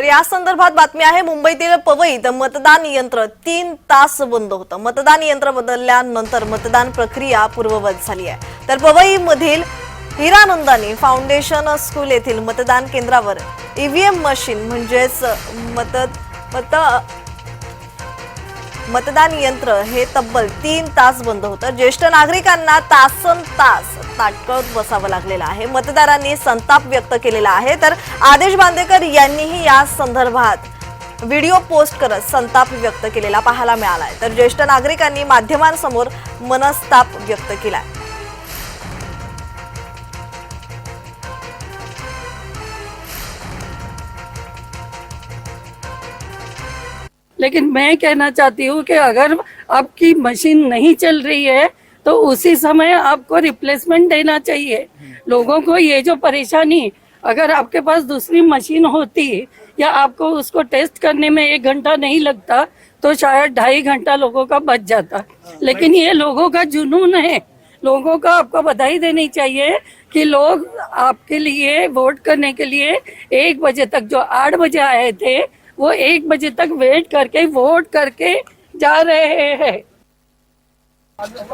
तर या संदर्भात बातमी आहे मुंबईतील पवईत मतदान यंत्र तीन तास बंद होतं. मतदान यंत्र बदलल्यानंतर मतदान प्रक्रिया पूर्ववत झाली आहे. तर पवईमधील हिरानंदानी फाउंडेशन स्कूल येथील मतदान केंद्रावर ईव्हीएम मशीन म्हणजेच मत मत मतदान यंत्र हे तब्बल तीन तास बंद होतं. ज्येष्ठ नागरिकांना तासन तास ताटकळत बसावं लागलेलं आहे. मतदारांनी संताप व्यक्त केलेला आहे. तर आदेश बांदेकर यांनीही या संदर्भात व्हिडिओ पोस्ट करत संताप व्यक्त केलेला पाहायला मिळाला आहे तर ज्येष्ठ नागरिकांनी माध्यमांसमोर मनस्ताप व्यक्त केला आहे लेकिन मैं कहना चाहती हूँ कि अगर आपकी मशीन नहीं चल रही है तो उसी समय आपको रिप्लेसमेंट देना चाहिए। लोगों को ये जो परेशानी अगर आपके पास दूसरी मशीन होती या आपको उसको टेस्ट करने में एक घंटा नहीं लगता तो शायद ढाई घंटा लोगों का बच जाता। लेकिन ये लोगों का जुनून है। लोगों को आपको बधाई देनी चाहिए कि लोग आपके लिए वोट करने के लिए एक बजे तक जो आठ बजे आए थे वो एक बजे तक वेट करके वोट करके जा रहे हैं।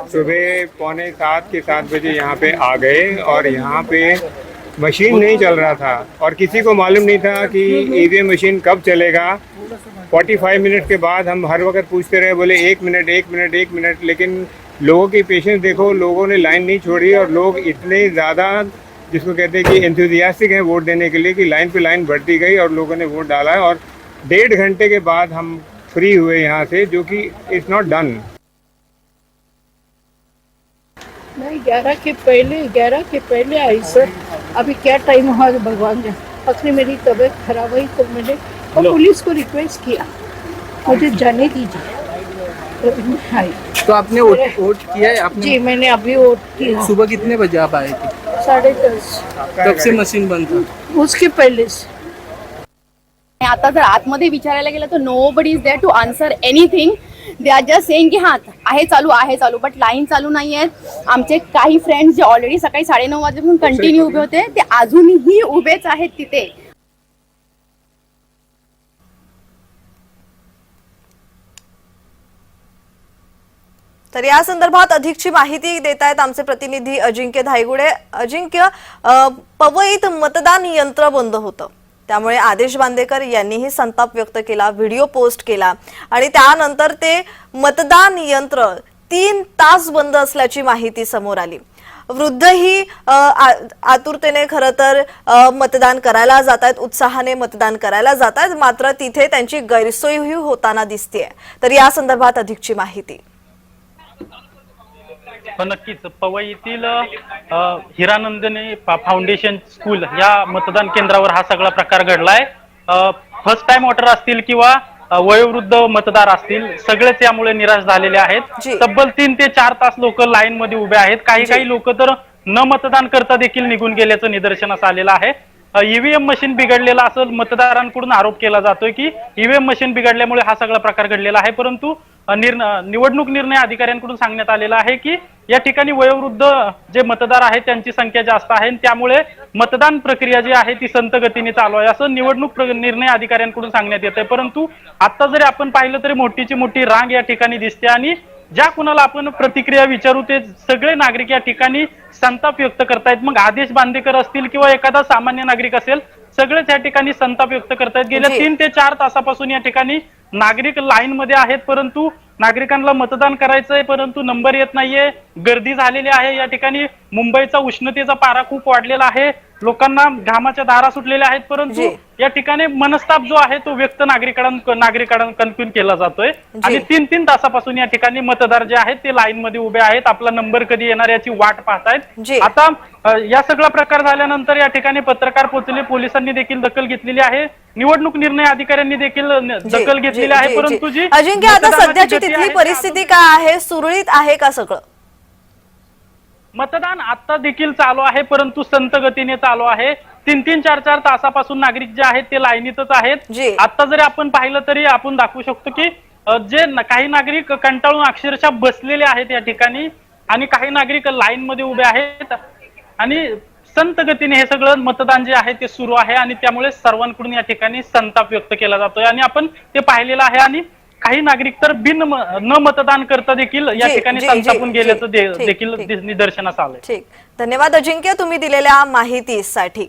सुबह पौने सात के सात बजे यहाँ पे आ गए और यहाँ पे मशीन नहीं चल रहा था। और किसी को मालूम नहीं था कि ईवीएम मशीन कब चलेगा। 45 मिनट के बाद हम हर वक्त पूछते रहे, बोले, एक मिनट एक मिनट एक मिनट लेकिन लोगों की पेशेंस देखो, लोगों ने लाइन नहीं छोड़ी और लोग इतने ज़्यादा, जिसको कहते हैं कि एंथुजियास्टिक हैं वोट देने के लिए, कि लाइन पे लाइन बढ़ती गई और लोगों ने वोट डाला और डेढ़ घंटे के बाद हम फ्री हुए यहाँ से जो कि इट्स नॉट डन नहीं ग्यारह के पहले ग्यारह के पहले आई सर अभी क्या टाइम हुआ भगवान जाने? अपनी मेरी तबीयत खराब हुई तो मैंने और पुलिस को रिक्वेस्ट किया। मुझे जाने दीजिए। तो आई। तो आपने वोट वोट किया है? आपने जी मैंने अभी वोट किया। सुबह कितने बजे आप आए थे? साढ़े दस। तब से मशीन बंद था। उसके पहले से। आता जर आतमध्ये विचारायला गेलं तर nobody is there to answer anything they are just saying की हां आहे चालू आहे चालू बट लाईन चालू नाही आहेत आमचे काही फ्रेंड्स जे ऑलरेडी सकाळी साडेनऊ वाजेपासून कंटिन्यू उभे होते ते अजूनही उभेच आहेत तिथे. तर या संदर्भात अधिकची माहिती देत आहेत आमचे प्रतिनिधी अजिंक्य धायगुडे. अजिंक्य पवईत मतदान यंत्र बंद होतं. त्यामुळे आदेश बांदेकर यांनीही संताप व्यक्त केला व्हिडिओ पोस्ट केला आणि त्यानंतर ते मतदान यंत्र तीन तास बंद असल्याची माहिती समोर आली. वृद्धही आतुरतेने खरं तर मतदान करायला जात आहेत उत्साहाने मतदान करायला जात आहेत मात्र तिथे त्यांची गैरसोयही होताना दिसतेय. तर या संदर्भात अधिकची माहिती. नक्कीच. पवईतील हिरानंदने फाउंडेशन स्कूल या मतदान केंद्रावर हा सगळा प्रकार घडलाय. फर्स्ट टाइम वोटर असतील किंवा वयोवृद्ध मतदार असतील सगळेच यामुळे निराश झालेले आहेत. तब्बल तीन ते चार तास लोक लाईन मध्ये उभे आहेत. काही. काही लोक तर न मतदान करता देखील निघून गेल्याचं निदर्शनास आलेलं आहे. ईव्हीएम मशीन बिघडलेला असं मतदारांकडून आरोप केला जातोय की ईव्हीएम मशीन बिघडल्यामुळे हा सगळा प्रकार घडलेला आहे. परंतु निवडणूक निर्णय अधिकाऱ्यांकडून सांगण्यात आलेला आहे की या ठिकाणी वयोवृद्ध जे मतदार आहेत त्यांची संख्या जास्त आहे त्यामुळे मतदान प्रक्रिया जी आहे ती संत गतीने चालू आहे. असं निवडणूक निर्णय अधिकाऱ्यांकडून सांगण्यात येत आहे परंतु आता जरी आपण पाहिलं तरी मोठीची मोठी रांग या ठिकाणी दिसते आणि ज्या कुणाला आपण प्रतिक्रिया विचारू ते सगळे नागरिक या ठिकाणी संताप व्यक्त करतायत. मग आदेश बांदेकर असतील किंवा एखादा सामान्य नागरिक असेल सगळेच या ठिकाणी संताप व्यक्त करतायत. गेल्या जी. तीन ते चार तासापासून या ठिकाणी नागरिक लाईन मध्ये आहेत परंतु नागरिकांना मतदान करायचंय परंतु नंबर येत नाहीये. गर्दी झालेली आहे. या ठिकाणी मुंबईचा उष्णतेचा पारा खूप वाढलेला आहे. लोकांना घामाच्या दारा सुटलेल्या आहेत परंतु जी. या ठिकाणी मनस्ताप जो आहे तो व्यक्त नागरिकांना नागरिकांकडून केला जातोय. आणि तीन तीन तासापासून या ठिकाणी मतदार जे आहेत ते लाईन मध्ये उभे आहेत. आपला नंबर कधी येणार याची वाट जी. पाहतायत आता अ, या सगळा प्रकार झाल्यानंतर या ठिकाणी पत्रकार पोहोचले. पोलिसांनी देखील दखल घेतलेली आहे. निवडणूक निर्णय अधिकाऱ्यांनी देखील न- जी, दखल जी, घेतलेली आहे. जी, परंतु जी. अजिंक्य आता मतदानाची सध्याची गती तिथली आहे, परिस्थिती काय आहे? सुरळीत आहे का सगळं? मतदान आता देखील चालू आहे परंतु संत गतीने चालू आहे तीन तीन चार चार तासापासून नागरिक जे आहेत ते लाईनीतच आहेत. आता जरी आपण पाहिलं तरी आपण दाखवू शकतो की जे काही नागरिक कंटाळून अक्षरशः बसलेले आहेत या ठिकाणी आणि काही नागरिक लाईन मध्ये उभे आहेत आणि संत गतीने हे सगळं मतदान जे आहे ते सुरू आहे आणि त्यामुळे सर्वांकडून या ठिकाणी संताप व्यक्त केला जातोय आणि आपण ते पाहिलेलं आहे आणि काही नागरिक तर बिन म- न मतदान करता देखील या जी, ठिकाणी जी, जी, संतापून. गेल्याचं दे- ठीक, देखील ठीक. निदर्शनास आलंय ठीक धन्यवाद अजिंक्य तुम्ही दिलेल्या माहितीसाठी